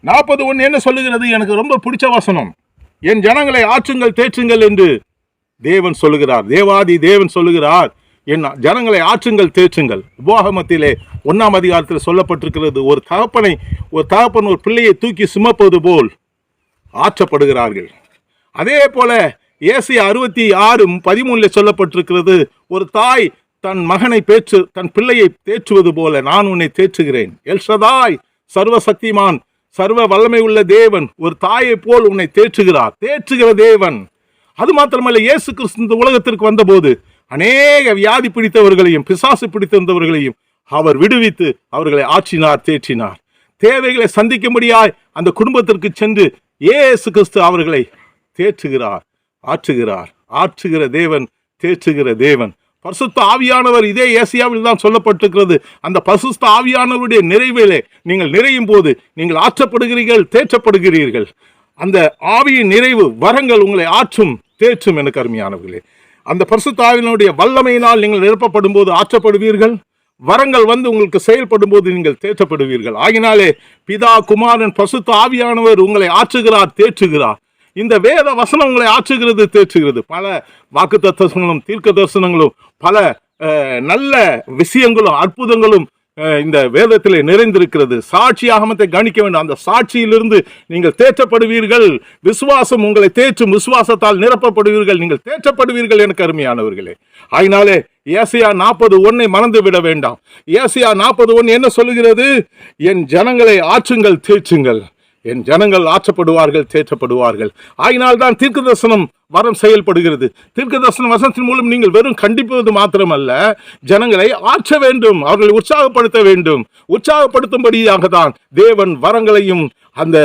நாற்பது ஒன்று என்ன சொல்லுகிறது? எனக்கு ரொம்ப பிடிச்ச வசனம். என் ஜனங்களை ஆற்றுங்கள் தேற்றுங்கள் என்று தேவன் சொல்லுகிறார். தேவாதி தேவன் சொல்லுகிறார். என் ஜனங்களை ஆற்றுங்கள் தேற்றுங்கள். உபாகமத்திலே ஒன்றாம் அதிகாரத்தில் சொல்லப்பட்டிருக்கிறது ஒரு தகப்பனை ஒரு தகப்பன் ஒரு பிள்ளையை தூக்கி சுமப்பது போல் ஆற்றப்படுகிறார்கள். அதே போல ஏசி அறுபத்தி ஆறு பதிமூணில் சொல்லப்பட்டிருக்கிறது ஒரு தாய் தன் மகனை பேச்சு தன் பிள்ளையை தேற்றுவது போல நான் உன்னை தேற்றுகிறேன். எல்சதாய் சர்வசக்திமான் சர்வ வல்லமை உள்ள தேவன் ஒரு தாயை போல் உன்னை தேற்றுகிறார். தேற்றுகிற தேவன். அது மாத்திரமல்ல இயேசு கிறிஸ்து இந்த உலகத்திற்கு வந்தபோது அநேக வியாதி பிடித்தவர்களையும் பிசாசு பிடித்திருந்தவர்களையும் அவர் விடுவித்து அவர்களை ஆற்றினார் தேற்றினார். தேவைகளை சந்திக்கும்படியாய் அந்த குடும்பத்திற்கு சென்று ஏசு கிறிஸ்து அவர்களை தேற்றுகிறார் ஆற்றுகிறார். ஆற்றுகிற தேவன் தேற்றுகிற தேவன். பரிசுத்த ஆவியானவர் இதே ஏசியாவில் தான் சொல்லப்பட்டிருக்கிறது. அந்த பரிசுத்த ஆவியானவருடைய நிறைவிலே நீங்கள் நிறையும் போது நீங்கள் ஆற்றப்படுகிறீர்கள் தேற்றப்படுகிறீர்கள். அந்த ஆவியின் நிறைவு வரங்கள் உங்களை ஆற்றும் தேற்றும் எனக்கு அருமையானவர்களே. அந்த பரிசுத்த ஆவியினுடைய வல்லமையினால் நீங்கள் நிரப்பப்படும் போது ஆற்றப்படுவீர்கள். வரங்கள் வந்து உங்களுக்கு செயல்படும் போது நீங்கள் தேற்றப்படுவீர்கள். ஆகினாலே பிதா குமாரன் பசுத்த ஆவியானவர் உங்களை ஆற்றுகிறார் தேற்றுகிறார். இந்த வேத வசனம் உங்களை ஆற்றுகிறது தேற்றுகிறது. பல வாக்கு தர்சனங்களும் தீர்க்க தரிசனங்களும் பல நல்ல விஷயங்களும் அற்புதங்களும் இந்த வேதத்தில் நிறைந்திருக்கிறது. சாட்சி ஆகமத்தை கணிக்க வேண்டும். அந்த சாட்சியிலிருந்து நீங்கள் தேற்றப்படுவீர்கள். விசுவாசம் உங்களை தேற்றும். விசுவாசத்தால் நிரப்பப்படுவீர்கள். நீங்கள் தேற்றப்படுவீர்கள் எனக்கு அருமையானவர்களே ஆயினாலே ஏசியா நாற்பது ஒன்னை மறந்து விட வேண்டாம். ஏசியா நாற்பது ஒன்று என்ன சொல்லுகிறது? என் ஜனங்களை ஆற்றுங்கள் தேற்றுங்கள். என் ஜனங்கள் ஆற்றப்படுவார்கள் தேற்றப்படுவார்கள். ஆயினால் தான் தீர்க்க தரிசனம் வரம் செயல்படுகிறது. தீர்க்க தரிசன வசனத்தின் மூலம் நீங்கள் வெறும் கண்டிப்பது மாத்திரமல்ல ஜனங்களை ஆற்ற வேண்டும் அவர்களை உற்சாகப்படுத்த வேண்டும். உற்சாகப்படுத்தும்படியாக தான் தேவன் வரங்களையும் அந்த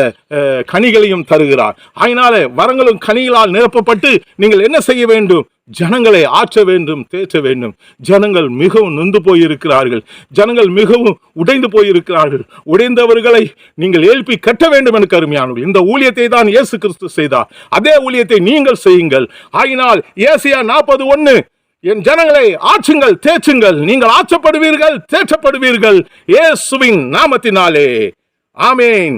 கனிகளையும் தருகிறார். ஆயினால வரங்களும் கனிகளால் நிரப்பப்பட்டு நீங்கள் என்ன செய்ய வேண்டும்? ஜனங்களை ஆற்ற வேண்டும் தேற்ற வேண்டும். ஜனங்கள் மிகவும் நொந்து போயிருக்கிறார்கள். ஜனங்கள் மிகவும் உடைந்து போயிருக்கிறார்கள். உடைந்தவர்களை நீங்கள் எழுப்பி கட்ட வேண்டும் என கருமையானவர்கள் இந்த ஊழியத்தை தான் இயேசு கிறிஸ்து செய்தார். அதே ஊழியத்தை நீங்கள் செய்யுங்கள். ஆகினால் ஏசியா நாற்பது ஒன்று என் ஜனங்களை ஆற்றுங்கள் தேற்றுங்கள். நீங்கள் ஆற்றப்படுவீர்கள் தேற்றப்படுவீர்கள். இயேசுவின் நாமத்தினாலே. ஆமேன்.